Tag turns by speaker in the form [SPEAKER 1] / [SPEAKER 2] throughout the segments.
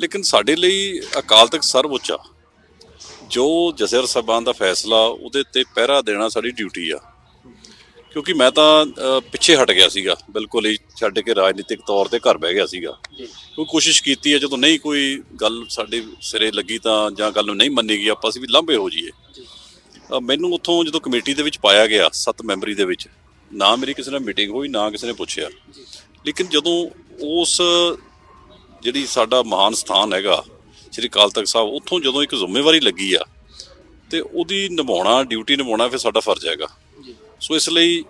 [SPEAKER 1] ਲੇਕਿਨ ਸਾਡੇ ਲਈ ਅਕਾਲ ਤਖਤ ਸਰਵਉੱਚ ਆ ਜੋ ਜਸਰ ਸਾਹਿਬਾਨ ਦਾ ਫੈਸਲਾ ਉਹਦੇ ਤੇ ਪਹਿਰਾ ਦੇਣਾ ਸਾਡੀ ਡਿਊਟੀ ਆ। ਕਿਉਂਕਿ ਮੈਂ ਤਾਂ ਪਿੱਛੇ ਹਟ ਗਿਆ ਸੀਗਾ ਬਿਲਕੁਲ ਹੀ ਛੱਡ ਕੇ ਰਾਜਨੀਤਿਕ ਤੌਰ ਤੇ ਘਰ ਬਹਿ ਗਿਆ ਸੀਗਾ। ਕੋਈ ਕੋਸ਼ਿਸ਼ ਕੀਤੀ ਹੈ ਜਦੋਂ ਨਹੀਂ ਕੋਈ ਗੱਲ ਸਾਡੇ ਸਿਰੇ ਲੱਗੀ ਤਾਂ ਜਾਂ ਗੱਲ ਨੂੰ ਨਹੀਂ ਮੰਨੀ ਗਈ ਆਪਾਂ ਅਸੀਂ ਵੀ ਲਾਂਭੇ ਹੋ ਜਾਈਏ। ਮੈਨੂੰ ਉੱਥੋਂ ਜਦੋਂ ਕਮੇਟੀ ਦੇ ਵਿੱਚ ਪਾਇਆ ਗਿਆ ਸੱਤ ਮੈਂਬਰੀ ਦੇ ਵਿੱਚ ਨਾ ਮੇਰੀ ਕਿਸੇ ਨਾਲ ਮੀਟਿੰਗ ਹੋਈ ਨਾ ਕਿਸੇ ਨੇ ਪੁੱਛਿਆ। ਲੇਕਿਨ ਜਦੋਂ ਉਸ ਜਿਹੜੀ ਸਾਡਾ ਮਹਾਨ ਸਥਾਨ ਹੈਗਾ ਸ੍ਰੀ ਅਕਾਲ ਤਖਤ ਸਾਹਿਬ ਉੱਥੋਂ ਜਦੋਂ ਇੱਕ ਜ਼ਿੰਮੇਵਾਰੀ ਲੱਗੀ ਆ ਤੇ ਉਹਦੀ ਨਿਭਾਉਣਾ ਡਿਊਟੀ ਨਿਭਾਉਣਾ ਫਿਰ ਸਾਡਾ ਫਰਜ਼ ਹੈਗਾ। ਸੋ ਇਸ ਲਈ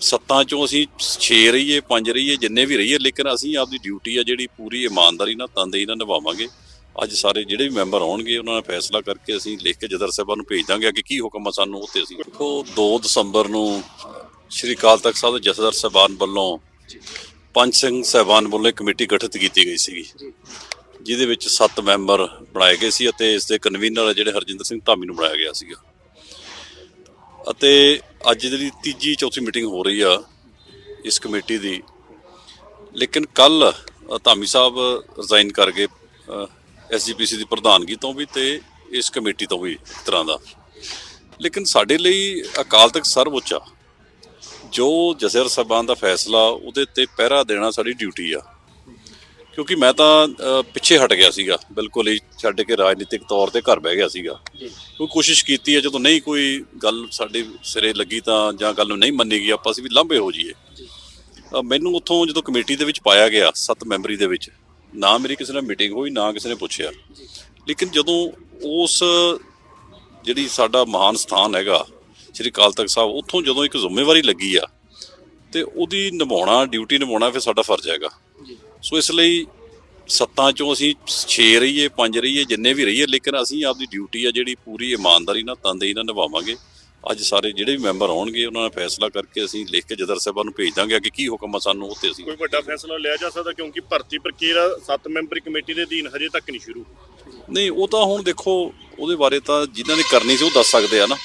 [SPEAKER 1] ਸੱਤਾਂ ਚੋਂ ਅਸੀਂ 6 ਰਹੀਏ 5 ਰਹੀਏ ਜਿੰਨੇ ਵੀ ਰਹੀਏ ਲੇਕਿਨ ਅਸੀਂ ਆਪਦੀ ਡਿਊਟੀ ਆ ਜਿਹੜੀ ਪੂਰੀ ਇਮਾਨਦਾਰੀ ਨਾਲ ਤਨਦੇਹੀ ਨਾਲ ਨਿਭਾਵਾਂਗੇ। ਅੱਜ ਸਾਰੇ ਜਿਹੜੇ ਵੀ ਮੈਂਬਰ ਆਉਣਗੇ ਉਹਨਾਂ ਨੇ ਫੈਸਲਾ ਕਰਕੇ ਅਸੀਂ ਲਿਖ ਕੇ ਜਦਰ ਸਾਹਿਬਾਨ ਨੂੰ ਭੇਜ ਦਾਂਗੇ ਕਿ ਕੀ ਹੁਕਮ ਆ ਸਾਨੂੰ ਉਹ ਤੇ ਅਸੀਂ। ਦੇਖੋ 2 ਦਸੰਬਰ ਨੂੰ ਸ੍ਰੀ ਅਕਾਲ ਤਖਤ ਸਾਹਿਬ ਦੇ ਜਥੇਦਾਰ ਸਾਹਿਬਾਨ ਵੱਲੋਂ ਪੰਜ ਸਿੰਘ ਸਾਹਿਬਾਨ ਵੱਲੋਂ ਇੱਕ ਕਮੇਟੀ ਗਠਿਤ ਕੀਤੀ ਗਈ ਸੀਗੀ। ਜਿਹਦੇ ਵਿੱਚ 7 ਮੈਂਬਰ ਬਣਾਏ ਗਏ ਸੀ ਅਤੇ ਇਸ ਦੇ ਕਨਵੀਨਰ ਜਿਹੜੇ ਹਰਜਿੰਦਰ ਸਿੰਘ ਧਾਮੀ ਨੂੰ ਬਣਾਇਆ ਗਿਆ ਸੀਗਾ। ਅਤੇ ਅੱਜ ਜਿਹੜੀ ਤੀਜੀ ਚੌਥੀ ਮੀਟਿੰਗ ਹੋ ਰਹੀ ਆ ਇਸ ਕਮੇਟੀ ਦੀ ਲੇਕਿਨ ਕੱਲ ਧਾਮੀ ਸਾਹਿਬ ਰਿਜ਼ਾਈਨ ਕਰ ਗਏ ਐਸਜੀਪੀਸੀ ਦੀ ਪ੍ਰਧਾਨਗੀ ਤੋਂ ਵੀ ਤੇ ਇਸ ਕਮੇਟੀ ਤੋਂ ਵੀ ਇੱਕ ਤਰ੍ਹਾਂ ਦਾ। ਲੇਕਿਨ ਸਾਡੇ ਲਈ ਅਕਾਲ ਤਖਤ ਸਰਵਉੱਚ ਆ। ਜੋ ਜਸਰ ਸਾਹਿਬਾਨ ਦਾ ਫੈਸਲਾ ਉਹਦੇ ਤੇ ਪਹਿਰਾ ਦੇਣਾ ਸਾਡੀ ਡਿਊਟੀ ਆ। ਕਿਉਂਕਿ ਮੈਂ ਤਾਂ ਪਿੱਛੇ ਹਟ ਗਿਆ ਸੀਗਾ। ਬਿਲਕੁਲ ਹੀ ਛੱਡ ਕੇ ਰਾਜਨੀਤਿਕ ਤੌਰ ਤੇ ਘਰ ਬਹਿ ਗਿਆ ਸੀਗਾ। ਕੋਈ ਕੋਸ਼ਿਸ਼ ਕੀਤੀ ਹੈ ਜਦੋਂ ਨਹੀਂ ਕੋਈ ਗੱਲ ਸਾਡੇ ਸਿਰੇ ਲੱਗੀ ਤਾਂ ਜਾਂ ਗੱਲ ਨੂੰ ਨਹੀਂ ਮੰਨੀ ਗਈ ਆਪਾਂ ਅਸੀਂ ਵੀ ਲਾਂਭੇ ਹੋ ਜਾਈਏ। ਮੈਨੂੰ ਉੱਥੋਂ ਜਦੋਂ ਕਮੇਟੀ ਦੇ ਵਿੱਚ ਪਾਇਆ ਗਿਆ ਸੱਤ ਮੈਂਬਰੀ ਦੇ ਵਿੱਚ ਨਾ ਮੇਰੀ ਕਿਸੇ ਨਾਲ ਮੀਟਿੰਗ ਹੋਈ ਨਾ ਕਿਸੇ ਨੇ ਪੁੱਛਿਆ। ਲੇਕਿਨ ਜਦੋਂ ਉਸ ਜਿਹੜੀ ਸਾਡਾ ਮਹਾਨ ਸਥਾਨ ਹੈਗਾ ਸ੍ਰੀ ਅਕਾਲ ਤਖਤ ਸਾਹਿਬ ਉੱਥੋਂ ਜਦੋਂ ਇੱਕ ਜ਼ਿੰਮੇਵਾਰੀ ਲੱਗੀ ਆ ਤੇ ਉਹਦੀ ਨਿਭਾਉਣਾ ਡਿਊਟੀ ਨਿਭਾਉਣਾ ਫਿਰ ਸਾਡਾ ਫਰਜ਼ ਹੈਗਾ। ਸੋ ਇਸ ਲਈ ਸੱਤਾਂ ਚੋਂ ਅਸੀਂ 6 ਰਹੀਏ 5 ਰਹੀਏ ਜਿੰਨੇ ਵੀ ਰਹੀਏ ਲੇਕਿਨ ਅਸੀਂ ਆਪਦੀ ਡਿਊਟੀ ਆ ਜਿਹੜੀ ਪੂਰੀ ਇਮਾਨਦਾਰੀ ਨਾਲ ਤਨਦੇਹੀ ਨਾਲ ਨਿਭਾਵਾਂਗੇ। ਅੱਜ ਸਾਰੇ ਜਿਹੜੇ ਵੀ ਮੈਂਬਰ ਆਉਣਗੇ ਉਹਨਾਂ ਨੇ ਫੈਸਲਾ ਕਰਕੇ ਅਸੀਂ ਲਿਖ ਕੇ ਜਦਰ ਸਾਹਿਬਾਨ ਨੂੰ ਭੇਜ ਦਾਂਗੇ ਕਿ ਕੀ ਹੁਕਮ ਆ ਸਾਨੂੰ ਉਹ ਤੇ ਅਸੀਂ
[SPEAKER 2] ਕੋਈ ਵੱਡਾ ਫੈਸਲਾ ਲਿਆ ਜਾ ਸਕਦਾ ਕਿਉਂਕਿ ਭਰਤੀ ਪ੍ਰਕਿਰਿਆ 7 ਮੈਂਬਰੀ ਕਮੇਟੀ ਦੇ ਅਧੀਨ ਹਜੇ ਤੱਕ ਨਹੀਂ ਸ਼ੁਰੂ।
[SPEAKER 1] ਨਹੀਂ ਉਹ ਤਾਂ ਹੁਣ ਦੇਖੋ ਉਹਦੇ ਬਾਰੇ ਤਾਂ ਜਿਨ੍ਹਾਂ ਨੇ ਕਰਨੀ ਸੀ ਉਹ ਦੱਸ ਸਕਦੇ ਆ ਨਾ।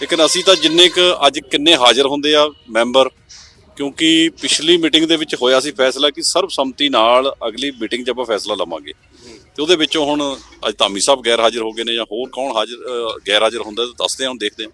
[SPEAKER 1] ਲੇਕਿਨ ਅਸੀਂ ਤਾਂ ਜਿੰਨੇ ਕ ਅੱਜ ਕਿੰਨੇ ਹਾਜ਼ਰ ਹੁੰਦੇ ਆ ਮੈਂਬਰ, ਕਿਉਂਕਿ ਪਿਛਲੀ ਮੀਟਿੰਗ ਦੇ ਵਿੱਚ ਹੋਇਆ ਸੀ ਫੈਸਲਾ ਕਿ ਸਰਬਸੰਮਤੀ ਨਾਲ ਅਗਲੀ ਮੀਟਿੰਗ 'ਚ ਆਪਾਂ ਫੈਸਲਾ ਲਵਾਂਗੇ। ਤੇ ਉਹਦੇ ਵਿੱਚੋਂ ਹੁਣ ਅੱਜ ਧਾਮੀ ਸਾਹਿਬ ਗੈਰ ਹਾਜ਼ਰ ਹੋ ਗਏ ਨੇ ਜਾਂ ਹੋਰ ਕੌਣ ਹਾਜ਼ਰ ਗੈਰ ਹਾਜ਼ਰ ਹੁੰਦਾ ਦੱਸਦੇ ਹਾਂ ਹੁਣ ਦੇਖਦੇ ਹਾਂ